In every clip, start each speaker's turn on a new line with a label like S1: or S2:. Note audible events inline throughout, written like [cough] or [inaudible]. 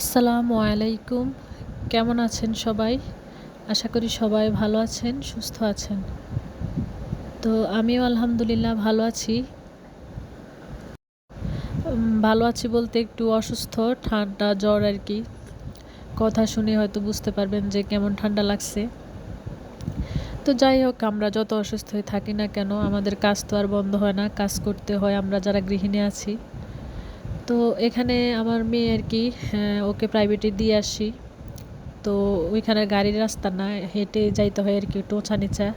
S1: আসসালামু আলাইকুম। কেমন আছেন সবাই? আশা করি সবাই ভালো আছেন, সুস্থ আছেন। তো আমিও আলহামদুলিল্লাহ ভালো আছি। ভালো আছি বলতে একটু অসুস্থ, ঠান্ডা, জ্বর আর কি। কথা শুনে হয়তো বুঝতে পারবেন যে কেমন ঠান্ডা লাগছে। তো যাই হোক, আমরা যত অসুস্থ হয়ে থাকি না কেন, আমাদের কাজ তো আর বন্ধ হয় না, কাজ করতে হয় আমরা যারা গৃহিণী আছি। তো এখানে আমার মেয়ে আর কি হ্যাঁ, ওকে প্রাইভেটে দিয়ে আসি। তো ওইখানে গাড়ির রাস্তা না হেঁটে যাইতে হয় আর কি টোছা নিচা।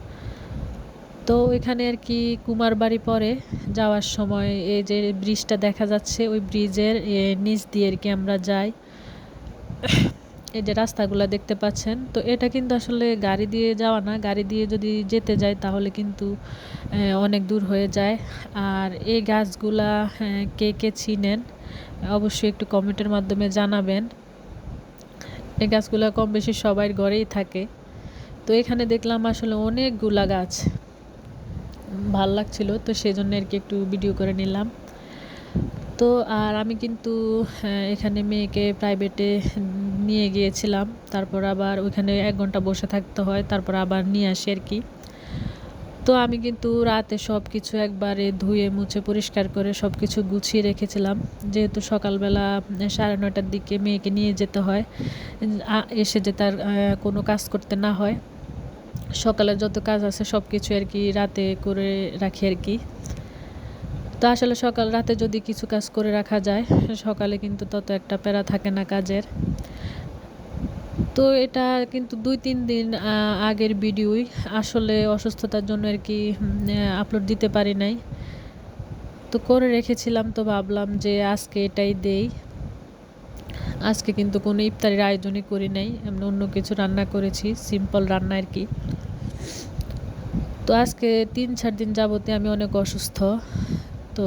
S1: তো ওইখানে আর কি কুমার বাড়ি পরে যাওয়ার সময় এই যে ব্রিজটা দেখা যাচ্ছে ওই ব্রিজের নিচ দিয়ে আর কি আমরা যাই। এই যে রাস্তাগুলো দেখতে পাচ্ছেন, তো এটা কিন্তু আসলে গাড়ি দিয়ে যাওয়া না। গাড়ি দিয়ে যদি যেতে যায় তাহলে কিন্তু অনেক দূর হয়ে যায়। আর এই গাছগুলা কে কে চিনেন, অবশ্যই একটু কমেন্টের মাধ্যমে জানাবেন। এই গাছগুলো কম বেশি সবার ঘরেই থাকে। তো এখানে দেখলাম আসলে অনেকগুলা গাছ। ভালো লাগছিল, তো সেই জন্য আর কি একটু ভিডিও করে নিলাম। তো আর আমি কিন্তু এখানে মেয়েকে প্রাইভেটে নিয়ে গিয়েছিলাম। তারপর আবার ওইখানে এক ঘণ্টা বসে থাকতে হয়, তারপর আবার নিয়ে আসি আর কি। তো আমি কিন্তু রাতে সব কিছু একবারে ধুয়ে, মুছে, পরিষ্কার করে সব কিছু গুছিয়ে রেখেছিলাম। যেহেতু সকালবেলা সাড়ে নয়টার দিকে মেয়েকে নিয়ে যেতে হয় এসে যে তার কোনো কাজ করতে না হয় সকালের যত কাজ আছে সব কিছু আর কি রাতে করে রাখি আর কি। তো আসলে সকাল, রাতে যদি কিছু কাজ করে রাখা যায়, সকালে কিন্তু তত একটা প্যারা থাকে না কাজের। তো এটা কিন্তু দুই, তিন দিন আগের ভিডিওই আসলে অসুস্থতার জন্য আর কি আপলোড দিতে পারি নাই। তো করে রেখেছিলাম তো ভাবলাম যে আজকে এটাই দেই। আজকে কিন্তু কোনো ইফতারির আয়োজনই করি নাই, এমনি অন্য কিছু রান্না করেছি সিম্পল রান্না আর কি। তো আজকে তিন, চার দিন যাবতে আমি অনেক অসুস্থ, তো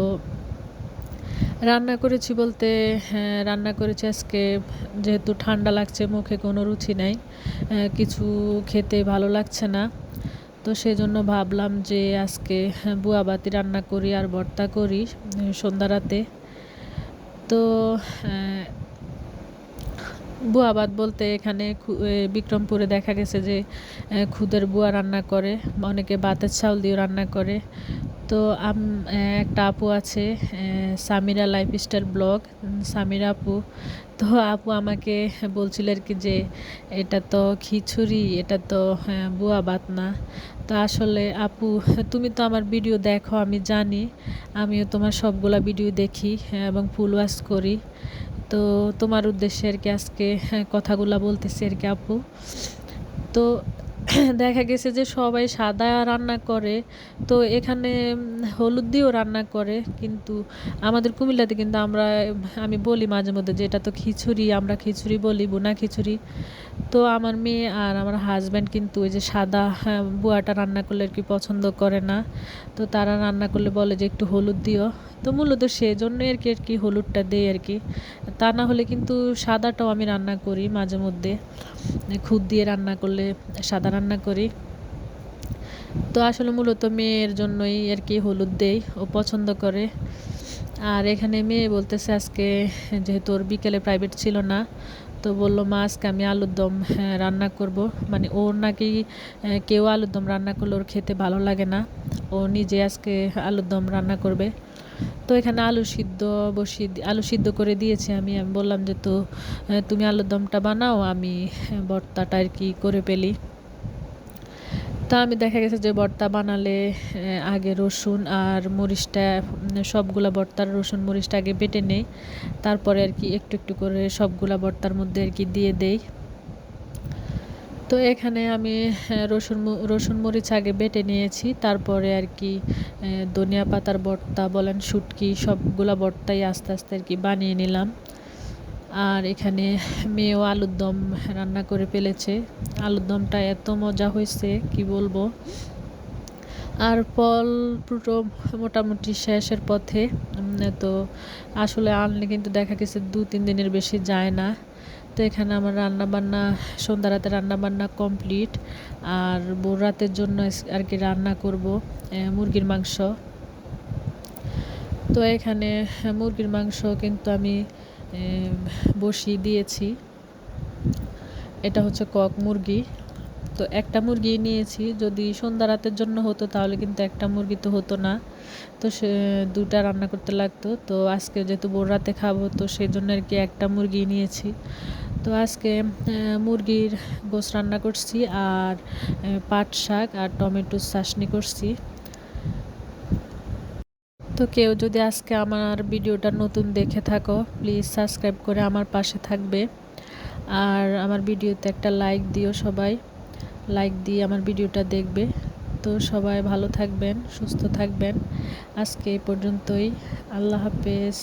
S1: রান্না করেছি বলতে হ্যাঁ, রান্না করেছি আজকে যেহেতু ঠান্ডা লাগছে মুখে কোনো রুচি নাই কিছু খেতে ভালো লাগছে না। তো সেই জন্য ভাবলাম যে আজকে হ্যাঁ, বুয়া বাতি রান্না করি আর ভর্তা করি সন্ধ্যা রাতে। তো আহ, বুয়া ভাত বলতে এখানে বিক্রমপুরে দেখা গেছে যে খুদের বুয়া রান্না করে অনেকে ভাতের চাউল দিয়ে রান্না করে। তো আম একটা আপু আছে Samira lifestyle blog um, Samira আপু। তো আপু আমাকে বলছিল আর কি যে এটা তো খিচুড়ি এটা তো বুয়া ভাত না। তো আসলে আপু তুমি তো আমার ভিডিও দেখো আমি জানি। আমিও তোমার সবগুলা ভিডিও দেখি এবং ফুল ওয়াশ করি। তো তোমার উদ্দেশ্যে আর কি আজকে হ্যাঁ, কথাগুলা বলতেছি আর কি আপু তো [coughs] দেখা গেছে যে সবাই সাদা রান্না করে তো এখানে হলুদ দিয়েও রান্না করে কিন্তু আমাদের কুমিল্লাতে কিন্তু আমরা আমি বলি মাঝে মধ্যে যে এটা তো খিচুড়ি আমরা খিচুড়ি বলি বোনা খিচুড়ি। তো আমার মেয়ে আর আমার হাজব্যান্ড কিন্তু ওই যে সাদা হ্যাঁ, বুয়াটা রান্না করলে আর কি পছন্দ করে না। তো তারা রান্না করলে বলে যে একটু হলুদ দিও। তো মূলত সেজন্যই আর কি আর কি হলুদটা দেই আর কি। তা না হলে কিন্তু সাদাটাও আমি রান্না করি মাঝে মধ্যে। খুদ দিয়ে রান্না করলে সাদা রান্না করি। তো আসলে মূলত মেয়ের জন্যই আর কি হলুদ দেই ও পছন্দ করে। আর এখানে মেয়ে বলতেছে আজকে যেহেতু ওর বিকেলে প্রাইভেট ছিল না তো বলল মা আজকে আমি আলুর দম হ্যাঁ, রান্না করব। মানে ওর নাকি কেউ আলুর দম রান্না করলে ওর খেতে ভালো লাগে না। ও নিজে আজকে আলুর দম রান্না করবে। তো এখানে আলু সিদ্ধ বসিয়ে আলু সিদ্ধ করে দিয়েছি আমি। আমি বললাম যে তো তুমি আলুর দমটা বানাও আমি আহ, ভর্তাটা আর কি করে পেলি তা আমি দেখা গেছে যে ভর্তা বানালে আগে রসুন আর মরিচটা সবগুলা ভর্তার রসুন মরিচটা আগে বেটে নেই। তারপরে আর কি একটু একটু করে সবগুলা ভর্তার মধ্যে আর কি দিয়ে দেই। তো এখানে আমি রসুন রসুন মরিচ আগে বেটে নিয়েছি, তারপরে আর কি ধনিয়া পাতার ভর্তা বলেন, শুটকি, সবগুলা ভর্তাই আস্তে আস্তে আর কি বানিয়ে নিলাম। আর এখানে মেয়েও আলুর দম রান্না করে ফেলেছে। আলুর দমটা এত মজা হয়েছে, কি বলব। আর ফল ফ্রুটও মোটামুটি শেষের পথে। তো আসলে আনলে কিন্তু দেখা গেছে দু তিন দিনের বেশি যায় না। তো এখানে আমার রান্না বান্না সন্ধ্যা রাতে রান্না বান্না কমপ্লিট। আর ভোর রাতের জন্য আর কি রান্না করব মুরগির মাংস। তো এখানে মুরগির মাংস কিন্তু আমি বসিয়ে দিয়েছি। এটা হচ্ছে কক মুরগি। তো একটা মুরগি নিয়েছি, যদি সন্ধ্যা রাতের জন্য হতো তাহলে কিন্তু একটা মুরগি তো হতো না। তো সে, দুটা রান্না করতে লাগতো। তো আজকে যেহেতু বোর রাতে খাব, তো সেই জন্য আর কি একটা মুরগি নিয়েছি। তো আজকে মুরগির গোস রান্না করছি আর পাট শাক আর টমেটোর চাশনি করছি। তো কেউ যদি আজকে আমার ভিডিওটা নতুন দেখে থাকো প্লিজ সাবস্ক্রাইব করে আমার পাশে থাকবে। আর আমার ভিডিওতে একটা লাইক দিও সবাই। লাইক দিয়ে আমার ভিডিওটা দেখবে। তো সবাই ভালো থাকবেন, সুস্থ থাকবেন। আজকে এই পর্যন্তই। আল্লাহ হাফেজ।